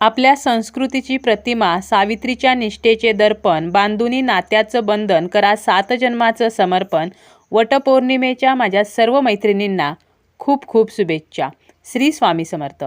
आपल्या संस्कृतीची प्रतिमा सावित्रीच्या निष्ठेचे दर्पण बांधुनी नात्याचं बंधन करा सात जन्माचं समर्पण वटपौर्णिमेच्या माझ्या सर्व मैत्रिणींना खूप खूप शुभेच्छा. श्री स्वामी समर्थ.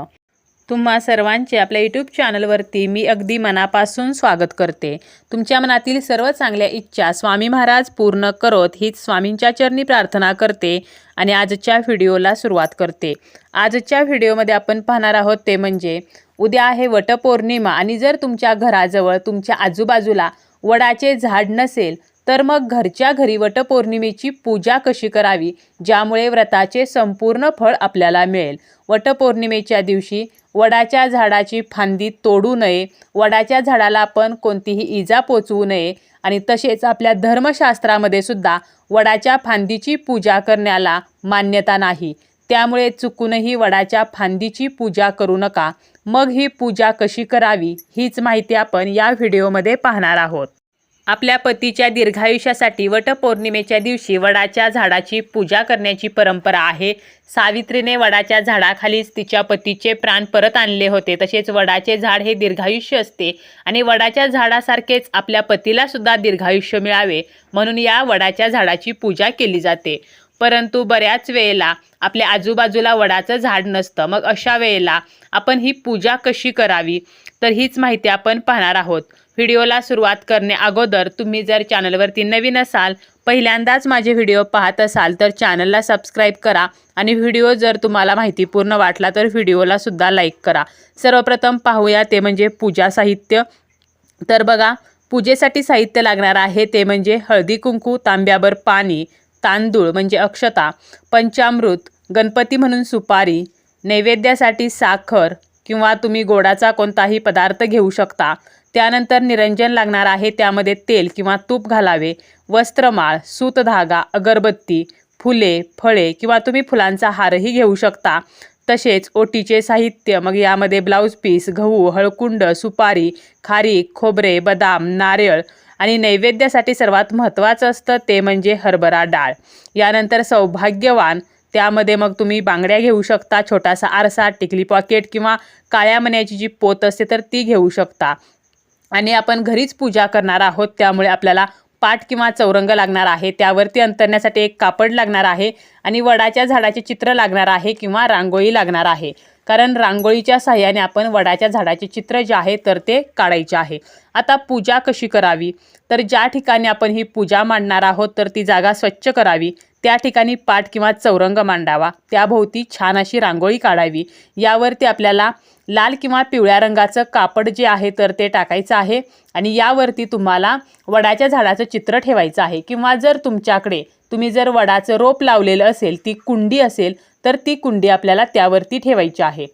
तुम्हा सर्वांचे आपल्या यूट्यूब चॅनलवरती मी अगदी मनापासून स्वागत करते. तुमच्या मनातील सर्व चांगल्या इच्छा स्वामी महाराज पूर्ण करोत हीच स्वामींच्या चरणी प्रार्थना करते आणि आजच्या व्हिडिओला सुरुवात करते. आजच्या व्हिडिओमध्ये आपण पाहणार आहोत ते म्हणजे उद्या आहे वटपौर्णिमा आणि जर तुमच्या घराजवळ तुमच्या आजूबाजूला वडाचे झाड नसेल तर मग घरच्या घरी वटपौर्णिमेची पूजा कशी करावी? ज्यामुळे व्रताचे संपूर्ण फळ आपल्याला मिळेल. वटपौर्णिमेच्या दिवशी वडाच्या झाडाची फांदी तोडू नये. वडाच्या झाडाला आपण कोणतीही इजा पोचवू नये. आणि तसेच आपल्या धर्मशास्त्रामध्ये सुद्धा वडाच्या फांदीची पूजा करण्याला मान्यता नाही. त्यामुळे चुकूनही वडाच्या फांदीची पूजा करू नका. मग ही पूजा कशी करावी हीच माहिती आपण या व्हिडिओमध्ये पाहणार आहोत. आपल्या पतीच्या दीर्घायुष्यासाठी वटपौर्णिमेच्या दिवशी वडाच्या झाडाची पूजा करण्याची परंपरा आहे. सावित्रीने वडाच्या झाडाखालीच तिच्या पतीचे प्राण परत आणले होते. तसेच वडाचे झाड हे दीर्घायुष्य असते आणि वडाच्या झाडासारखेच आपल्या पतीला सुद्धा दीर्घायुष्य मिळावे म्हणून या वडाच्या झाडाची पूजा केली जाते. परंतु बऱ्याच वेळेला आपल्या आजूबाजूला वडाचं झाड नसतं. मग अशा वेळेला आपण ही पूजा कशी करावी? तर हीच माहिती आपण पाहणार आहोत. व्हिडिओला सुरुवात करणे अगोदर तुम्ही जर चॅनलवरती नवीन असाल पहिल्यांदाच माझे व्हिडिओ पाहत असाल तर चॅनलला सबस्क्राईब करा आणि व्हिडिओ जर तुम्हाला माहितीपूर्ण वाटला तर व्हिडिओला सुद्धा लाईक करा. सर्वप्रथम पाहूया ते म्हणजे पूजा साहित्य. तर बघा पूजेसाठी साहित्य लागणार आहे ते म्हणजे हळदी कुंकू तांब्याभर पाणी. तांदूळ म्हणजे अक्षता पंचामृत गणपती म्हणून सुपारी नैवेद्यासाठी साखर किंवा तुम्ही गोडाचा कोणताही पदार्थ घेऊ शकता. त्यानंतर निरंजन लागणार आहे त्यामध्ये तेल किंवा तूप घालावे. वस्त्रमाळ सूतधागा अगरबत्ती फुले फळे किंवा तुम्ही फुलांचा हारही घेऊ शकता. तसेच ओटीचे साहित्य मग यामध्ये ब्लाऊज पीस गहू हळकुंड सुपारी खारीक खोबरे बदाम नारळ आणि नैवेद्यासाठी सर्वात महत्त्वाचं असतं ते म्हणजे हरभरा डाळ. यानंतर सौभाग्यवान त्यामध्ये मग तुम्ही बांगड्या घेऊ शकता छोटासा आरसा टिकली पॉकेट किंवा काळ्या मण्याची जी पोत असते तर ती घेऊ शकता. आणि आपण घरीच पूजा करणार आहोत त्यामुळे आपल्याला पाट किंवा चौरंग लागणार आहे त्यावरती अंतरण्यासाठी एक कापड लागणार आहे आणि वडाच्या झाडाचे चित्र लागणार आहे किंवा रांगोळी लागणार आहे. कारण रांगोळीच्या साह्याने आपण वडाच्या झाडाचे चित्र जे आहे तर ते काढायचे आहे. आता पूजा कशी करावी? तर ज्या ठिकाणी आपण ही पूजा मांडणार आहोत तर ती जागा स्वच्छ करावी. त्या ठिकाणी पाठ किंवा चौरंग मांडावा. त्याभोवती छान अशी रांगोळी काढावी. यावरती आपल्याला लाल किंवा पिवळ्या रंगाचं कापड जे आहे तर ते टाकायचं आहे. आणि यावरती तुम्हाला वडाच्या झाडाचं चित्र ठेवायचं आहे. किंवा जर तुमच्याकडे तुम्ही जर वडाचं रोप लावलेलं असेल ती कुंडी असेल तर ती कुंडी आपल्याला त्यावरती ठेवायची आहे.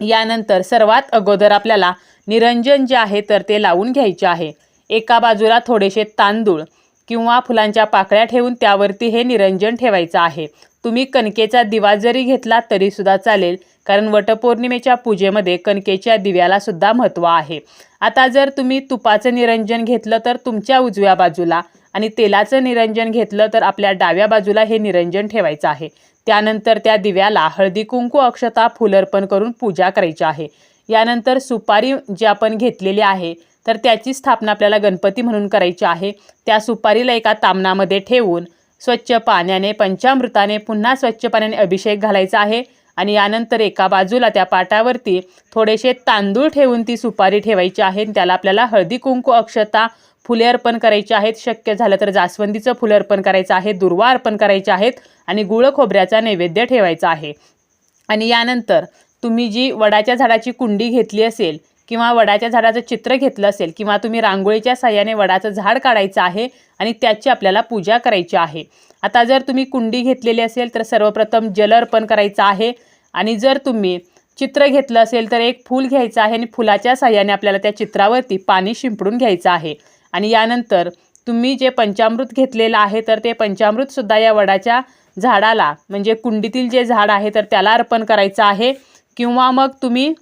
यानंतर सर्वात अगोदर आपल्याला निरंजन जे आहे तर ते लावून घ्यायचे आहे. एका बाजूला थोडेसे तांदूळ किंवा फुलांच्या पाकळ्या ठेवून त्यावरती हे निरंजन ठेवायचं आहे. तुम्ही कणकेचा दिवा जरी घेतला तरीसुद्धा चालेल कारण वटपौर्णिमेच्या पूजेमध्ये कणकेच्या दिव्याला सुद्धा महत्त्व आहे. आता जर तुम्ही तुपाचं निरंजन घेतलं तर तुमच्या उजव्या बाजूला आणि तेलाचं निरंजन घेतलं तर आपल्या डाव्या बाजूला हे निरंजन ठेवायचं आहे. त्यानंतर त्या दिव्याला हळदी कुंकू अक्षता फुल अर्पण करून पूजा करायची आहे. यानंतर सुपारी जी आपण घेतलेली आहे तर त्याची स्थापना आपल्याला गणपती म्हणून करायची आहे. त्या सुपारीला एका तामणामध्ये ठेवून स्वच्छ पाण्याने पंचामृताने पुन्हा स्वच्छ पाण्याने अभिषेक घालायचा आहे. आणि यानंतर एका बाजूला त्या पाटावरती थोडेसे तांदूळ ठेवून ती सुपारी ठेवायची आहे. आणि त्याला आपल्याला हळदी कुंकू अक्षता फुले अर्पण करायची आहेत. शक्य झालं तर जास्वंदीचं फुलं अर्पण करायचं आहे. दुर्वा अर्पण करायचे आहेत आणि गुळ खोबऱ्याचा नैवेद्य ठेवायचा आहे. आणि यानंतर तुम्ही जी वडाच्या झाडाची कुंडी घेतली असेल किंवा वडाच्या झाडाचं चित्र घेतलं असेल किंवा तुम्ही रांगोळीच्या साह्याने वडाचं झाड काढायचं आहे आणि त्याची आपल्याला पूजा करायची आहे. आता जर तुम्ही कुंडी घेतलेली असेल तर सर्वप्रथम जल अर्पण करायचं आहे. आणि जर तुम्ही चित्र घेतलं असेल तर एक फूल घ्यायचं आहे आणि फुलाच्या साह्याने आपल्याला त्या चित्रावरती पाणी शिंपडून घ्यायचं आहे. आणि यानंतर तुम्ही जे पंचामृत घेतलेलं आहे तर ते पंचामृतसुद्धा या वडाच्या झाडाला म्हणजे कुंडीतील जे झाड आहे तर त्याला अर्पण करायचं आहे. किंवा मग तुम्ही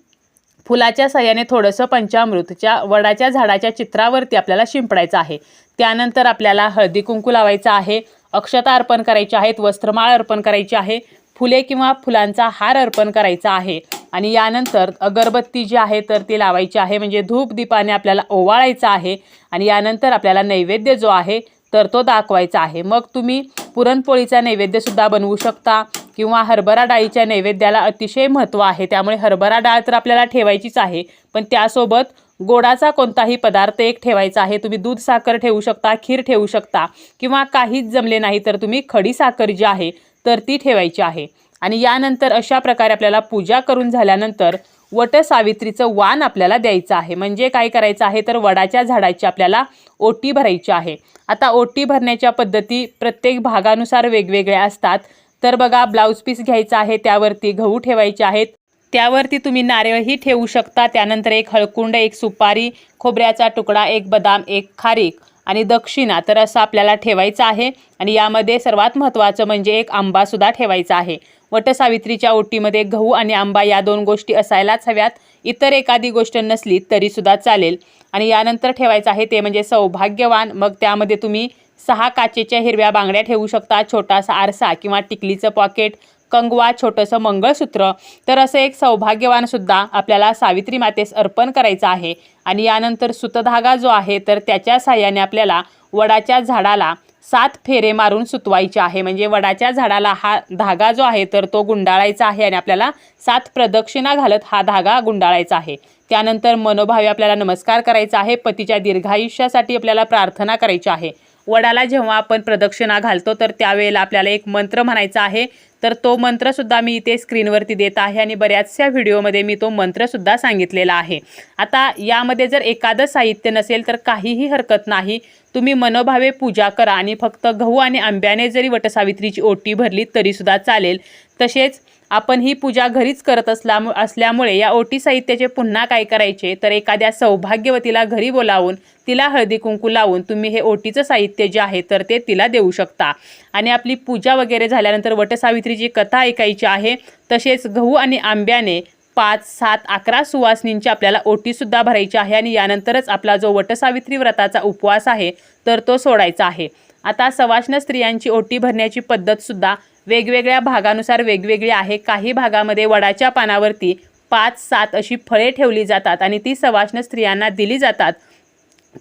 फुलाच्या सहाय्याने थोडंसं पंचामृतच्या वडाच्या झाडाच्या चित्रावरती आपल्याला शिंपडायचं आहे. त्यानंतर आपल्याला हळदी कुंकू लावायचं आहे अक्षता अर्पण करायची आहेत वस्त्रमाळ अर्पण करायची आहे फुले किंवा फुलांचा हार अर्पण करायचा आहे. आणि यानंतर अगरबत्ती जी आहे तर ती लावायची आहे. म्हणजे धूप दीपाने आपल्याला ओवाळायचा आहे आणि यानंतर आपल्याला नैवेद्य जो आहे तर तो दाखवायचा आहे. मग तुम्ही पुरणपोळीचा नैवेद्यसुद्धा बनवू शकता किंवा हरभरा डाळीच्या नैवेद्याला अतिशय महत्त्व आहे. त्यामुळे हरभरा डाळ तर आपल्याला ठेवायचीच आहे पण त्यासोबत गोडाचा कोणताही पदार्थ एक ठेवायचा आहे. तुम्ही दूध साखर ठेवू शकता खीर ठेवू शकता किंवा काहीच जमले नाही तर तुम्ही खडी साखर जी आहे तर ती ठेवायची आहे. आणि यानंतर अशा प्रकारे आपल्याला पूजा करून झाल्यानंतर वट सावित्रीचं वाण आपल्याला द्यायचं आहे. म्हणजे काय करायचं आहे? तर वडाच्या झाडाची आपल्याला ओटी भरायची आहे. आता ओटी भरण्याच्या पद्धती प्रत्येक भागानुसार वेगवेगळ्या असतात. तर बघा ब्लाऊज पीस घ्यायचा आहे त्यावरती गहू ठेवायचे आहेत. त्यावरती तुम्ही नारळही ठेवू शकता. त्यानंतर एक हळकुंड एक सुपारी खोबऱ्याचा तुकडा एक बदाम एक खारीक. आणि दक्षिणा तर असं आपल्याला ठेवायचं आहे. आणि यामध्ये सर्वात महत्त्वाचं म्हणजे एक आंबासुद्धा ठेवायचा आहे. वटसावित्रीच्या ओटीमध्ये गहू आणि आंबा या दोन गोष्टी असायलाच हव्यात. इतर एखादी गोष्ट नसली तरीसुद्धा चालेल. आणि यानंतर ठेवायचं आहे ते म्हणजे सौभाग्यवान. मग त्यामध्ये तुम्ही सहा काचेच्या हिरव्या बांगड्या ठेवू शकता छोटासा आरसा किंवा टिकलीचं पॉकेट कंगवा छोटंसं मंगळसूत्र तर असं एक सौभाग्यवानसुद्धा आपल्याला सावित्री मातेस अर्पण करायचं आहे. आणि यानंतर सुतधागा जो आहे तर त्याच्या साह्याने आपल्याला वडाच्या झाडाला सात फेरे मारून सुतवायचे आहे. म्हणजे वडाच्या झाडाला हा धागा जो आहे तर तो गुंडाळायचा आहे आणि आपल्याला सात प्रदक्षिणा घालत हा धागा गुंडाळायचा आहे. त्यानंतर मनोभावे आपल्याला नमस्कार करायचा आहे. पतीच्या दीर्घायुष्यासाठी आपल्याला प्रार्थना करायची आहे. वडाला जेव्हा आपण प्रदक्षिणा घालतो तर त्यावेळेला आपल्याला एक मंत्र म्हणायचा आहे. तर तो मंत्रसुद्धा मी इथे स्क्रीनवरती देत आहे आणि बऱ्याचशा व्हिडिओमध्ये मी तो मंत्रसुद्धा सांगितलेला आहे. आता यामध्ये जर एखादं साहित्य नसेल तर काहीही हरकत नाही. तुम्ही मनोभावे पूजा करा आणि फक्त गहू आणि आंब्याने जरी वटसावित्रीची ओटी भरली तरीसुद्धा चालेल. तसेच आपण ही पूजा घरीच करत असल्या असल्यामुळे या ओटी साहित्याचे पुन्हा काय करायचे? तर एखाद्या सौभाग्यवतीला घरी बोलावून तिला हळदी कुंकू लावून तुम्ही हे ओटीचं साहित्य जे आहे तर ते तिला देऊ शकता. आणि आपली पूजा वगैरे झाल्यानंतर वटसावित्रीची कथा ऐकायची आहे. तसेच गहू आणि आंब्याने पाच सात अकरा सुवासनींची आपल्याला ओटीसुद्धा भरायची आहे आणि यानंतरच आपला जो वटसावित्री व्रताचा उपवास आहे तर तो सोडायचा आहे. आता सवाष्ण स्त्रियांची ओटी भरण्याची पद्धतसुद्धा वेगवेगळ्या भागानुसार वेगवेगळी आहे. काही भागामध्ये वडाच्या पानावरती पाच सात अशी फळे ठेवली जातात आणि ती सवाष्ण स्त्रियांना दिली जातात.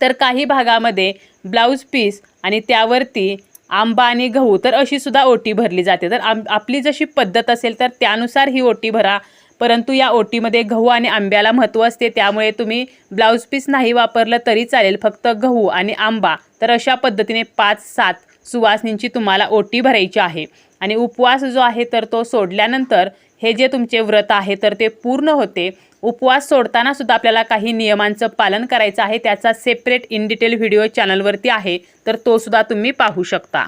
तर काही भागामध्ये ब्लाऊज पीस आणि त्यावरती आंबा आणि गहू तर अशी सुद्धा ओटी भरली जाते. तर आम आपली जशी पद्धत असेल तर त्यानुसार ही ओटी भरा. परंतु या ओटीमध्ये गहू आणि आंब्याला महत्त्व असते त्यामुळे तुम्ही ब्लाऊज पीस नाही वापरलं तरी चालेल. फक्त गहू आणि आंबा. तर अशा पद्धतीने पाच सात सुवासनींची तुम्हाला ओटी भरायची आहे. आणि उपवास जो आहे तर तो सोडल्यानंतर हे जे तुमचे व्रत आहे तर ते पूर्ण होते. उपवास सोडताना सुद्धा आपल्याला काही नियमांचं पालन करायचं आहे. त्याचा सेपरेट इन डिटेल व्हिडिओ चॅनलवरती आहे. तर तो सुद्धा तुम्ही पाहू शकता.